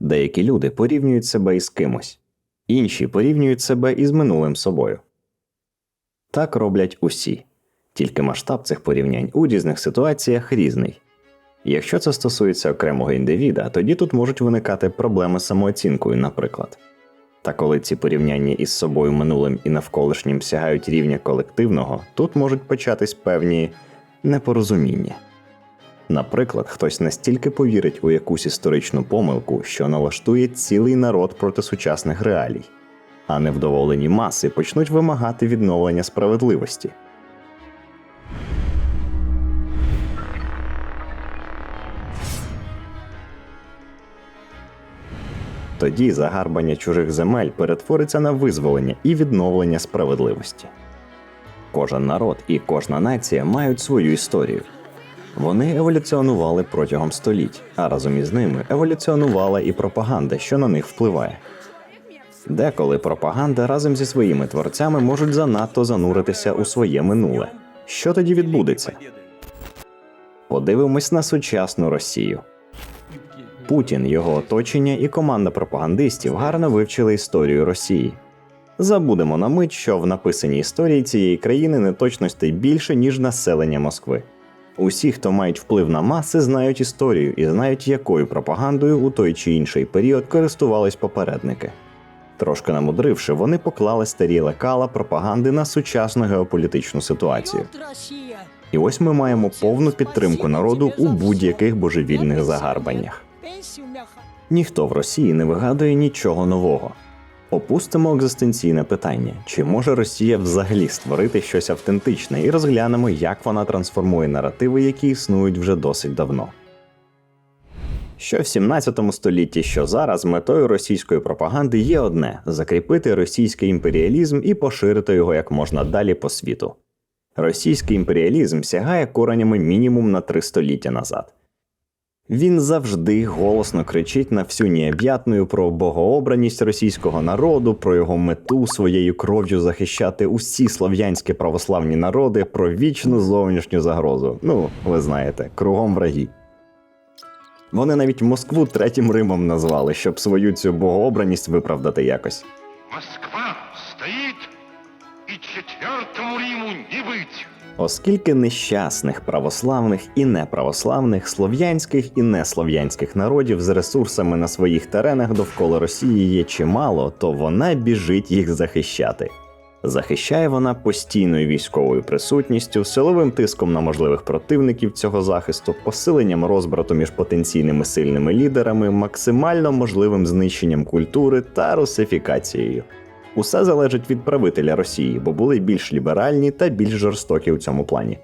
Деякі люди порівнюють себе із кимось, інші порівнюють себе із минулим собою. Так роблять усі, тільки масштаб цих порівнянь у різних ситуаціях різний. Якщо це стосується окремого індивіда, тоді тут можуть виникати проблеми з самооцінкою, наприклад. Та коли ці порівняння із собою минулим і навколишнім сягають рівня колективного, тут можуть початись певні непорозуміння. Наприклад, хтось настільки повірить у якусь історичну помилку, що налаштує цілий народ проти сучасних реалій, а невдоволені маси почнуть вимагати відновлення справедливості. Тоді загарбання чужих земель перетвориться на визволення і відновлення справедливості. Кожен народ і кожна нація мають свою історію. Вони еволюціонували протягом століть, а разом із ними еволюціонувала і пропаганда, що на них впливає. Деколи пропаганда разом зі своїми творцями можуть занадто зануритися у своє минуле. Що тоді відбудеться? Подивимось на сучасну Росію. Путін, його оточення і команда пропагандистів гарно вивчили історію Росії. Забудемо на мить, що в написаній історії цієї країни неточностей більше, ніж населення Москви. Усі, хто мають вплив на маси, знають історію і знають, якою пропагандою у той чи інший період користувались попередники. Трошки намудривши, вони поклали старі лекала пропаганди на сучасну геополітичну ситуацію. І ось ми маємо повну підтримку народу у будь-яких божевільних загарбаннях. Ніхто в Росії не вигадує нічого нового. Опустимо екзистенційне питання: чи може Росія взагалі створити щось автентичне, і розглянемо, як вона трансформує наративи, які існують вже досить давно. Що в 17 столітті, що зараз метою російської пропаганди є одне закріпити російський імперіалізм і поширити його як можна далі по світу. Російський імперіалізм сягає коренями мінімум на три століття назад. Він завжди голосно кричить на всю необ'ятную про богообраність російського народу, про його мету своєю кров'ю захищати усі слов'янські православні народи, про вічну зовнішню загрозу. Ну, ви знаєте, кругом враги. Вони навіть Москву третім Римом назвали, щоб свою цю богообраність виправдати якось. Москва стоит, и четвертому Риму не быть. Оскільки нещасних православних і неправославних, слов'янських і неслов'янських народів з ресурсами на своїх теренах довкола Росії є чимало, то вона біжить їх захищати. Захищає вона постійною військовою присутністю, силовим тиском на можливих противників цього захисту, посиленням розбрату між потенційними сильними лідерами, максимально можливим знищенням культури та русифікацією. Усе залежить від правителя Росії, бо були більш ліберальні та більш жорстокі у цьому плані.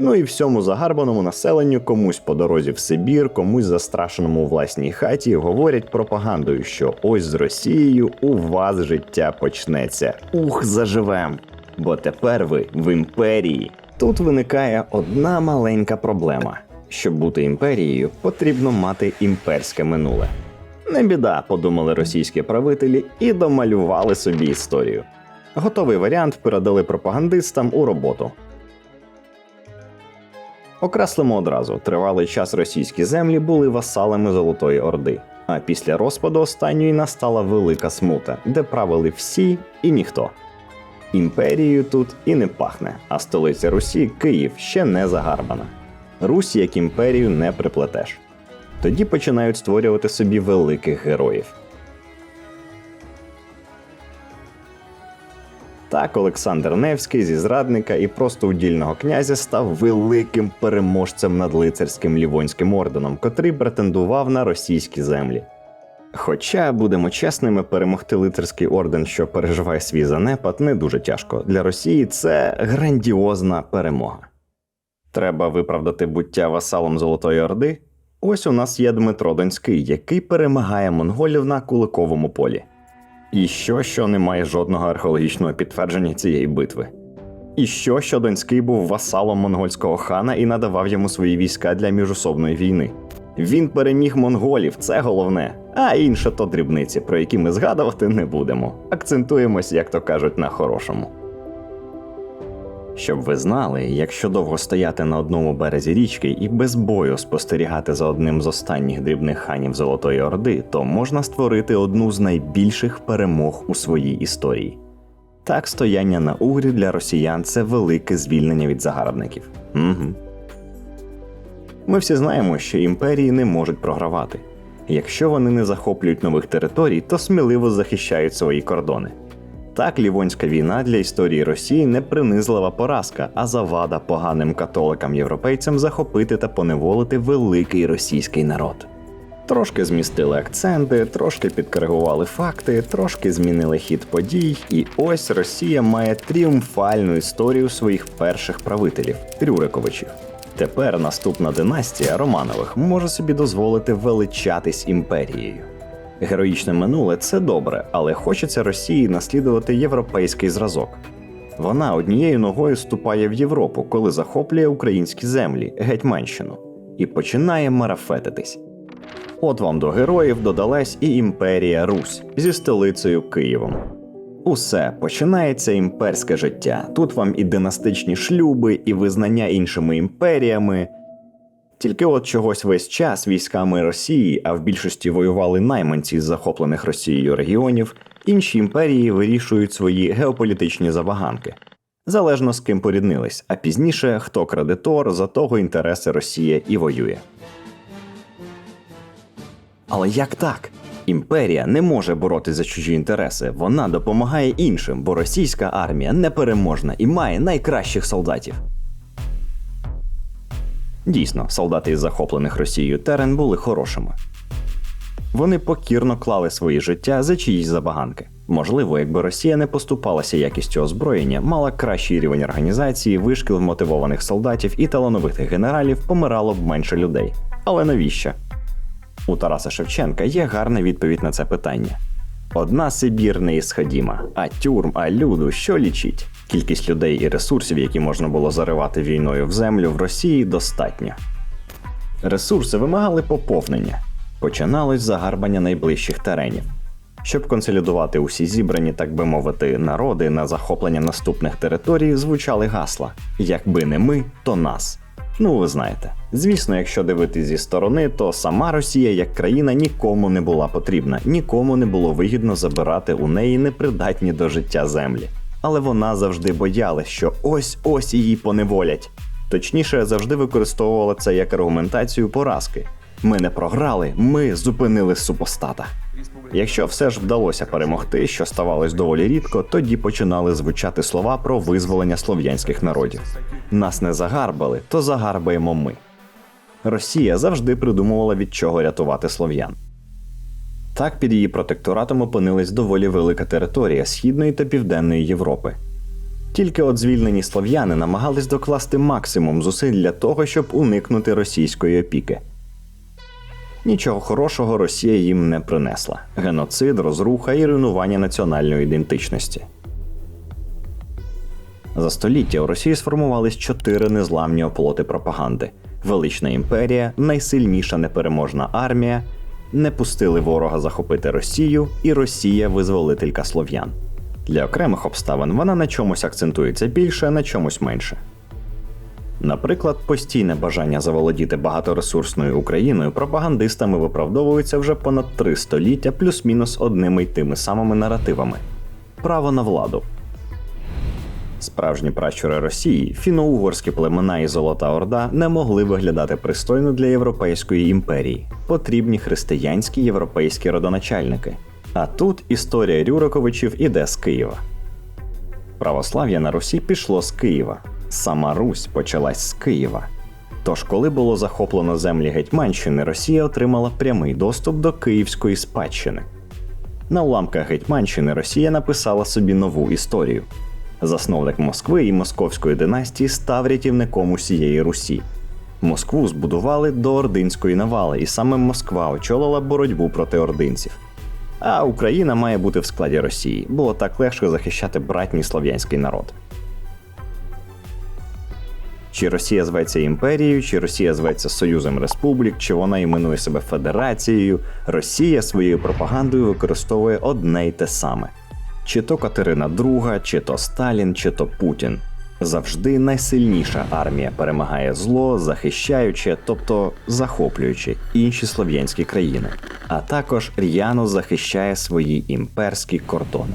Ну і всьому загарбаному населенню комусь по дорозі в Сибір, комусь застрашеному у власній хаті говорять пропагандою, що ось з Росією у вас життя почнеться. Ух, заживем! Бо тепер ви в імперії. Тут виникає одна маленька проблема: щоб бути імперією, потрібно мати імперське минуле. Не біда, подумали російські правителі і домалювали собі історію. Готовий варіант передали пропагандистам у роботу. Окреслимо одразу, тривалий час російські землі були васалами Золотої Орди, а після розпаду останньої настала велика смута, де правили всі і ніхто. Імперією тут і не пахне, а столиця Русі Київ ще не загарбана. Русь як імперію не приплетеш. Тоді починають створювати собі великих героїв. Так Олександр Невський зі зрадника і просто удільного князя став великим переможцем над лицарським лівонським орденом, котрий претендував на російські землі. Хоча, будемо чесними, перемогти лицарський орден, що переживає свій занепад, не дуже тяжко. Для Росії це грандіозна перемога. Треба виправдати буття васалом Золотої Орди. Ось у нас є Дмитро Донський, який перемагає монголів на Куликовому полі. І що, що немає жодного археологічного підтвердження цієї битви. І що, що Донський був васалом монгольського хана і надавав йому свої війська для міжособної війни. Він переміг монголів, це головне. А інше то дрібниці, про які ми згадувати не будемо. Акцентуємось, як то кажуть, на хорошому. Щоб ви знали, якщо довго стояти на одному березі річки і без бою спостерігати за одним з останніх дрібних ханів Золотої Орди, то можна створити одну з найбільших перемог у своїй історії. Так, стояння на угрі для росіян це велике звільнення від загарбників. Угу. Ми всі знаємо, що імперії не можуть програвати. Якщо вони не захоплюють нових територій, то сміливо захищають свої кордони. Так, Лівонська війна для історії Росії не принизлива поразка, а завада поганим католикам-європейцям захопити та поневолити великий російський народ. Трошки змістили акценти, трошки підкоригували факти, трошки змінили хід подій, і ось Росія має тріумфальну історію своїх перших правителів Рюриковичів. Тепер наступна династія Романових може собі дозволити величатись імперією. Героїчне минуле це добре, але хочеться Росії наслідувати європейський зразок. Вона однією ногою ступає в Європу, коли захоплює українські землі, Гетьманщину, і починає марафетитись. От вам до героїв додалась і імперія Русь зі столицею Києвом. Усе починається імперське життя. Тут вам і династичні шлюби, і визнання іншими імперіями. Тільки от чогось весь час військами Росії, а в більшості воювали найманці з захоплених Росією регіонів, інші імперії вирішують свої геополітичні забаганки. Залежно з ким поріднились, а пізніше хто кредитор, за того інтереси Росія і воює. Але як так? Імперія не може боротися за чужі інтереси, вона допомагає іншим, бо російська армія непереможна і має найкращих солдатів. Дійсно, солдати із захоплених Росією терен були хорошими. Вони покірно клали свої життя за чиїсь забаганки. Можливо, якби Росія не поступалася якістю озброєння, мала кращий рівень організації, вишкіл мотивованих солдатів і талановитих генералів помирало б менше людей. Але навіщо? У Тараса Шевченка є гарна відповідь на це питання. Одна Сибір не ісходіма, а тюрм, а люду що лічить? Кількість людей і ресурсів, які можна було заривати війною в землю в Росії, достатньо. Ресурси вимагали поповнення. Починалось загарбання найближчих теренів. Щоб консолідувати усі зібрані, так би мовити, народи на захоплення наступних територій, звучали гасла: якби не ми, то нас. Ну, ви знаєте. Звісно, якщо дивитись зі сторони, то сама Росія як країна нікому не була потрібна, нікому не було вигідно забирати у неї непридатні до життя землі. Але вона завжди боялась, що ось ось її поневолять. Точніше, завжди використовувала це як аргументацію поразки. Ми не програли, ми зупинили супостата. Якщо все ж вдалося перемогти, що ставалось доволі рідко, тоді починали звучати слова про визволення слов'янських народів. Нас не загарбали, то загарбаємо ми. Росія завжди придумувала від чого рятувати слов'ян. Так під її протекторатом опинилась доволі велика територія Східної та Південної Європи. Тільки от звільнені слов'яни намагались докласти максимум зусиль для того, щоб уникнути російської опіки. Нічого хорошого Росія їм не принесла: геноцид, розруха і руйнування національної ідентичності. За століття у Росії сформувались чотири незламні оплоти пропаганди: велична імперія, найсильніша непереможна армія, не пустили ворога захопити Росію і Росія визволителька слов'ян. Для окремих обставин вона на чомусь акцентується більше, на чомусь менше. Наприклад, постійне бажання заволодіти багаторесурсною Україною пропагандистами виправдовується вже понад три століття плюс-мінус одними й тими самими наративами право на владу. Справжні пращури Росії, фіно-угорські племена і Золота Орда не могли виглядати пристойно для Європейської імперії. Потрібні християнські європейські родоначальники. А тут історія Рюриковичів іде з Києва. Православ'я на Русі пішло з Києва. Сама Русь почалась з Києва. Тож, коли було захоплено землі Гетьманщини, Росія отримала прямий доступ до Київської спадщини. На уламках Гетьманщини Росія написала собі нову історію. Засновник Москви і московської династії став рятівником усієї Русі. Москву збудували до ординської навали, і саме Москва очолила боротьбу проти ординців. А Україна має бути в складі Росії, було так легше захищати братній слов'янський народ. Чи Росія зветься імперією, чи Росія зветься Союзом Республік, чи вона іменує себе Федерацією, Росія своєю пропагандою використовує одне й те саме: чи то Катерина II, чи то Сталін, чи то Путін. Завжди найсильніша армія перемагає зло, захищаючи, тобто захоплюючи інші слов'янські країни, а також р'яно захищає свої імперські кордони.